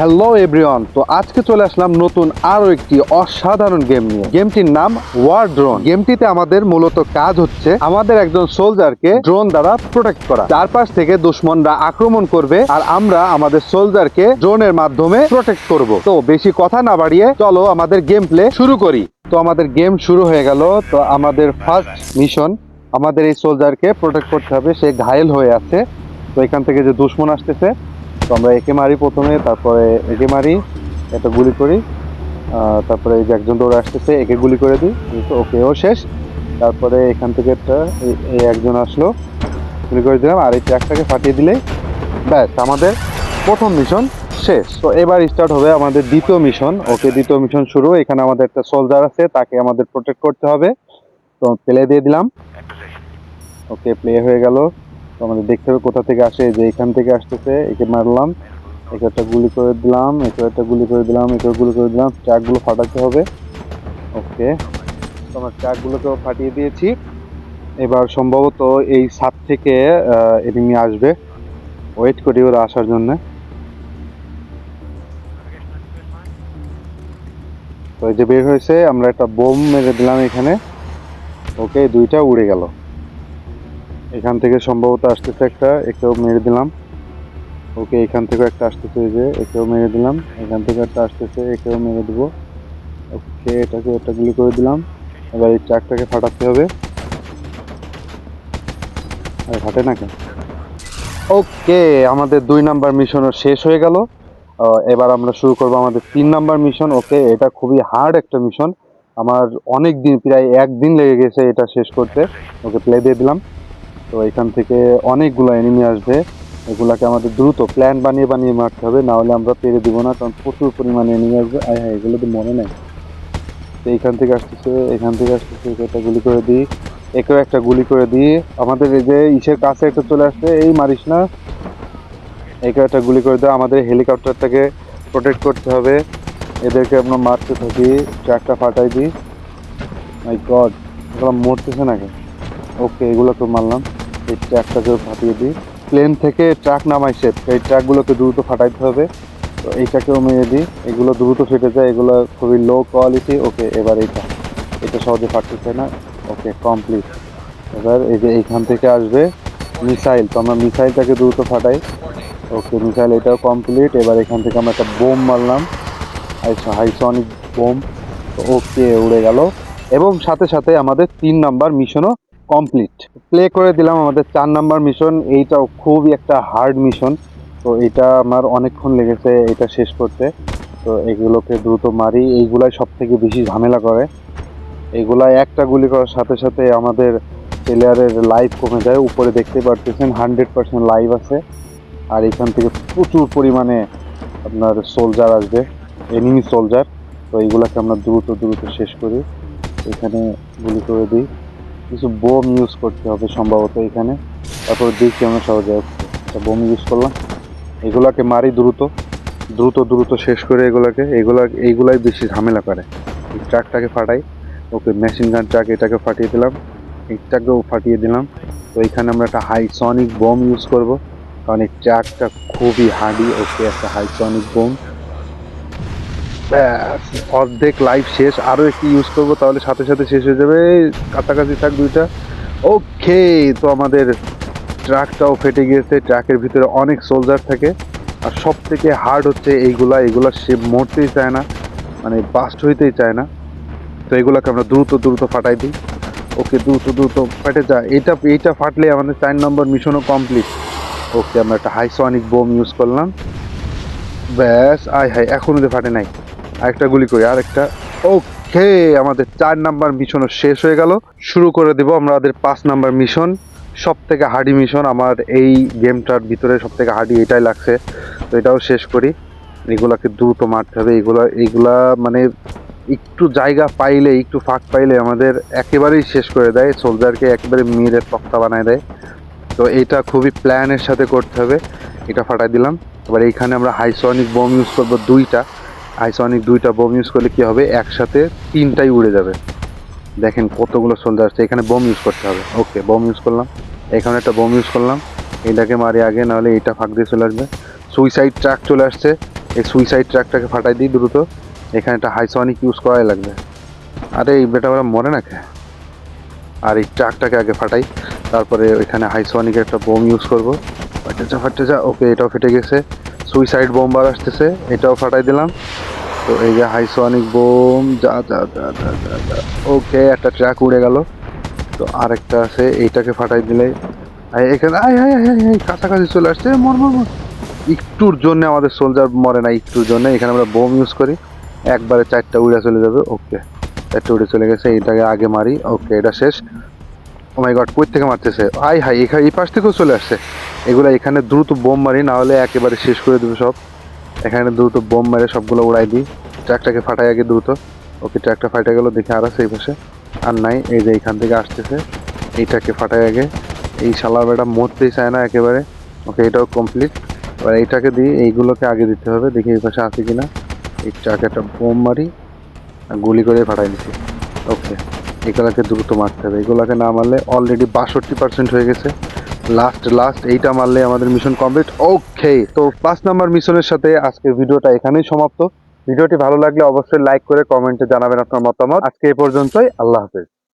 Hello everyone তো আজকে চলে আসলাম নতুন আরও একটি অসাধারণ গেম নিয়ে। গেমটির নাম ওয়ার ড্রোন গেমটিতে আমাদের মূলত কাজ হচ্ছে আমাদের একজন সোলজারকে ড্রোন দ্বারা প্রোটেক্ট করা। চারপাশ থেকে দুশ্মনরা আক্রমণ করবে আর আমরা আমাদের সোলজারকে ড্রোনের মাধ্যমে প্রোটেক্ট করব। তো বেশি কথা না বাড়িয়ে চলো আমাদের গেম প্লে শুরু করি। তো আমাদের গেম শুরু হয়ে গেল। তো আমাদের ফার্স্ট মিশন আমাদের এই সোলজারকে প্রোটেক্ট করতে হবে। সে ঘায়েল হয়ে আছে। তো এখান থেকে যে দুশ্মন আসতেছে তো আমরা একে মারি প্রথমে, তারপরে একে মারি, একটা গুলি করি। তারপরে এই যে একজন দৌড়ে আসতেছে, একে গুলি করে দিই তো ওকে ও শেষ। তারপরে এখান থেকে একটা, এই একজন আসলো, গুলি করে দিলাম, আর এই ট্র্যাকটাকে ফাটিয়ে দিলে, ব্যাস, আমাদের প্রথম মিশন শেষ। তো এবার স্টার্ট হবে আমাদের দ্বিতীয় মিশন ওকে দ্বিতীয় মিশন শুরু, এখানে আমাদের একটা সোলজার আছে, তাকে আমাদের প্রোটেক্ট করতে হবে। তো প্লে দিয়ে দিলাম। ওকে প্লে হয়ে গেল। তো আমাদের দেখতে হবে কোথা থেকে আসে যে এখান থেকে আসতেছে, একে মারলাম, একে একটা গুলি করে দিলাম, একে একটা গুলি করে দিলাম, একে গুলি করে দিলাম ট্র্যাকগুলো ফাটাতে হবে। ওকে, তো আমার ট্র্যাকগুলোকেও ফাটিয়ে দিয়েছি। এবার সম্ভবত এই ছাদ থেকে এনিমি আসবে। ওয়েট করি ওরা আসার জন্য। তো এই যে বের হয়েছে, আমরা একটা বোম মেরে দিলাম এখানে। ওকে, দুইটা উড়ে গেল। এখান থেকে সম্ভবত আসতেছে একটা, একেও মেরে দিলাম। ওকে, এখান থেকে একটা আসতেছে যে, একেও মেরে দিলাম। এখান থেকে একটা আসতেছে, একেও মেরে দেবো। ওকে, এটাকে একটা গুলি করে দিলাম। এবার এই ট্রাকটাকে ফাটাতে হবে। আরে, ফাটে না কেন? ওকে, আমাদের দুই নাম্বার মিশনও শেষ হয়ে গেল। এবার আমরা শুরু করব আমাদের তিন নাম্বার মিশন। ওকে, এটা খুবই হার্ড একটা মিশন। আমার অনেক দিন, প্রায় একদিন লেগে গেছে এটা শেষ করতে। ওকে, প্লে দিয়ে দিলাম। তো এখান থেকে অনেকগুলো এনিমি আসবে। এগুলাকে আমাদের দ্রুত প্ল্যান বানিয়ে বানিয়ে মারতে হবে না হলে আমরা পেরে দিব না, কারণ প্রচুর পরিমাণে এনিমি আসবে। আয় হ্যাঁ এগুলো তো মনে নেই। তো এইখান থেকে আসতেছে, এখান থেকে আসতেছে, একে একটা গুলি করে দিই, একেও একটা গুলি করে দিই। আমাদের এই যে ইসের কাছে একটা চলে আসছে, এই মারিস না। একে একটা গুলি করে দেওয়া আমাদের হেলিকপ্টারটাকে প্রোটেক্ট করতে হবে। এদেরকে আমরা মারতে থাকি ট্র্যাকটা ফাটাই দিই। মাই গড এগুলো মরতেছে নাকি? ওকে এগুলো তো মারলাম। এই ট্র্যাকটাকেও ফাটিয়ে দিই। প্লেন থেকে ট্রাক নামাইছে, এই ট্রাকগুলোকে দ্রুত ফাটাইতে হবে। তো এইটাকেও মেরে দিই। এগুলো দ্রুত ফেটে যায়, এগুলো খুবই লো কোয়ালিটি ওকে, এবার এইটা, এটা সহজে ফাটতেছে না। ওকে কমপ্লিট এবার এই যে এইখান থেকে আসবে মিসাইল তো আমরা মিসাইলটাকে দ্রুত ফাটাই। ওকে মিসাইল এটাও কমপ্লিট এবার এখান থেকে আমরা একটা বোম মারলাম। হাইসনিক বোম। ওকে, উড়ে গেল। এবং সাথে সাথে আমাদের তিন নাম্বার মিশনও কমপ্লিট প্লে করে দিলাম আমাদের চার নাম্বার মিশন এইটাও খুবই একটা হার্ড মিশন তো এটা আমার অনেকক্ষণ লেগেছে এটা শেষ করতে। তো এগুলোকে দ্রুত মারি। এইগুলাই সব থেকে বেশি ঝামেলা করে। এগুলা একটা গুলি করার সাথে সাথে আমাদের প্লেয়ারের লাইভ কমে যায়। উপরে দেখতে পারতেছেন হান্ড্রেড পার্সেন্ট লাইভ আছে। আর এখান থেকে প্রচুর পরিমাণে আপনার সোলজার আসবে। এনিমি সোলজার তো এইগুলাকে আমরা দ্রুত দ্রুত শেষ করি। এখানে গুলি করে দিই। কিছু বোম ইউজ করতে হবে সম্ভবত এখানে। তারপর দেখি আমরা সহজে একটা বোম ইউজ করলাম। এগুলাকে মারি দ্রুত। দ্রুত দ্রুত শেষ করে এগুলাকে। এগুলা, এইগুলাই বেশি ঝামেলা করে। এই ট্রাকটাকে ফাটাই। ওকে মেশিন গান ট্রাক এটাকে ফাটিয়ে দিলাম। এইটাকেও ফাটিয়ে দিলাম। তো এখানে আমরা একটা হাইসনিক বোম ইউজ করব। কারণ এই ট্রাকটা খুবই হার্ডি ওকে একটা হাইসনিক বোম। অর্ধেক লাইফ শেষ। আরও একটি ইউজ করব, তাহলে সাথে সাথে শেষ হয়ে যাবে। কাছাকাছি থাক দুইটা। ওকে তো আমাদের ট্রাকটাও ফেটে গিয়েছে। ট্রাকের ভিতরে অনেক সোলজার থাকে। আর সব থেকে হার্ড হচ্ছে এইগুলা। এগুলা সে মরতেই চায় না। মানে বাস্ট হইতেই চায় না। তো এগুলাকে আমরা দ্রুত দ্রুত ফাটাই দিই। ওকে দ্রুত দ্রুত ফাটে যায় এটা, এইটা ফাটলে আমাদের চার নম্বর মিশনও কমপ্লিট ওকে আমরা একটা হাইসনিক বোম ইউজ করলাম। ব্যাস, আয় হাই এখনও যে ফাটে নাই। আরেকটা গুলি করি, আরেকটা। ওকে, আমাদের চার নাম্বার মিশনও শেষ হয়ে গেল। শুরু করে দেব আমাদের পাঁচ নাম্বার মিশন সব থেকে হার্ডি মিশন আমার এই গেমটার ভিতরে সব থেকে হার্ডি এটাই লাগছে। তো এটাও শেষ করি। এগুলাকে দ্রুত মারতে হবে। এগুলা এগুলা মানে একটু জায়গা পাইলে, একটু ফাঁক পাইলে আমাদের একেবারেই শেষ করে দেয়। সোলজারকে একেবারে মেয়েদের তক্তা বানায় দেয়। তো এটা খুবই প্ল্যানের সাথে করতে হবে। এটা ফাটাই দিলাম। এবার এইখানে আমরা হাইসনিক বোম ইউজ করব দুইটা। হাইসনিক দুইটা বোম ইউজ করলে কি হবে? একসাথে তিনটাই উড়ে যাবে। দেখেন কতগুলো সোলজার আছে এখানে বোম ইউজ করতে হবে। ওকে বোম ইউজ করলাম। এখানে একটা বোম ইউজ করলাম। এটাকে মারি আগে, নাহলে এটা ফাঁক দিয়ে চলে আসবে। সুইসাইড ট্রাক চলে আসছে। এই সুইসাইড ট্রাকটাকে ফাটাই দিই দ্রুত। এখানে একটা হাইসোনিক ইউজ করাই লাগবে। আরে, এই বেটা ওরা মরে না কে আর এই ট্রাকটাকে আগে ফাটাই। তারপরে ওইখানে হাইসোনিকের একটা বোম ইউজ করব। ফাটে যা ফাটে যা ওকে এটাও ফেটে গেছে। সুইসাইড বোম্বার আসতেছে এটাও ফাটাই দিলাম। তো এই যে হাইসোনিক বোম যা যা যা যা যা যা। ওকে একটা ট্র্যাক উড়ে গেল। তো আরেকটা আছে এইটাকে ফাটাই দিলে। এখানে আয় আয় আয়, আয়, কাছাকাছি চলে আসছে মর মর মর। একটুর জন্য আমাদের সোলজার মরে না একটুর জন্য। এখানে আমরা বোম ইউজ করি। একবারে চারটা উড়ে চলে যাবে ওকে চারটা উড়ে চলে গেছে এইটাকে আগে মারি ওকে এটা শেষ। ও মাই গড কই থেকে মারতেছে? আই হাই এখানে এই পাশ থেকেও চলে আসছে। এগুলো এখানে দ্রুত বোম মারি না হলে একেবারে শেষ করে দেবে সব। এখানে দ্রুত বোম মেরে সবগুলো উড়াই দিই। ট্রাকটাকে ফাটাই আগে দ্রুত। ওকে, ট্রাকটা ফাটে গেল, দেখে আর আছে এই পাশে। আর নাই, এই যে এইখান থেকে আসতেছে। এইটাকে ফাটাই আগে। এই শালা বেটা মরতেই চায় না একেবারে। ওকে, এটাও কমপ্লিট এবার এইটাকে দিই এইগুলোকে আগে দিতে হবে। দেখি এই পাশে আছে কিনা। এই ট্রাকে একটা বোম মারি, আর গুলি করে ফাটাই দিচ্ছি। ওকে। এগুলোকে দ্রুত মারতে হবে। এগুলাকে না মারলে অলরেডি বাষট্টি পার্সেন্ট হয়ে গেছে। লাস্ট লাস্ট এইটা মারলে আমাদের মিশন কমপ্লিট ওকে তো পাঁচ নাম্বার মিশনের সাথে আজকের ভিডিওটা এখানেই সমাপ্ত। ভিডিওটি ভালো লাগলে অবশ্যই লাইক করে কমেন্টে জানাবেন আপনার মতামত। আজকে এই পর্যন্তই, আল্লাহ হাফেজ।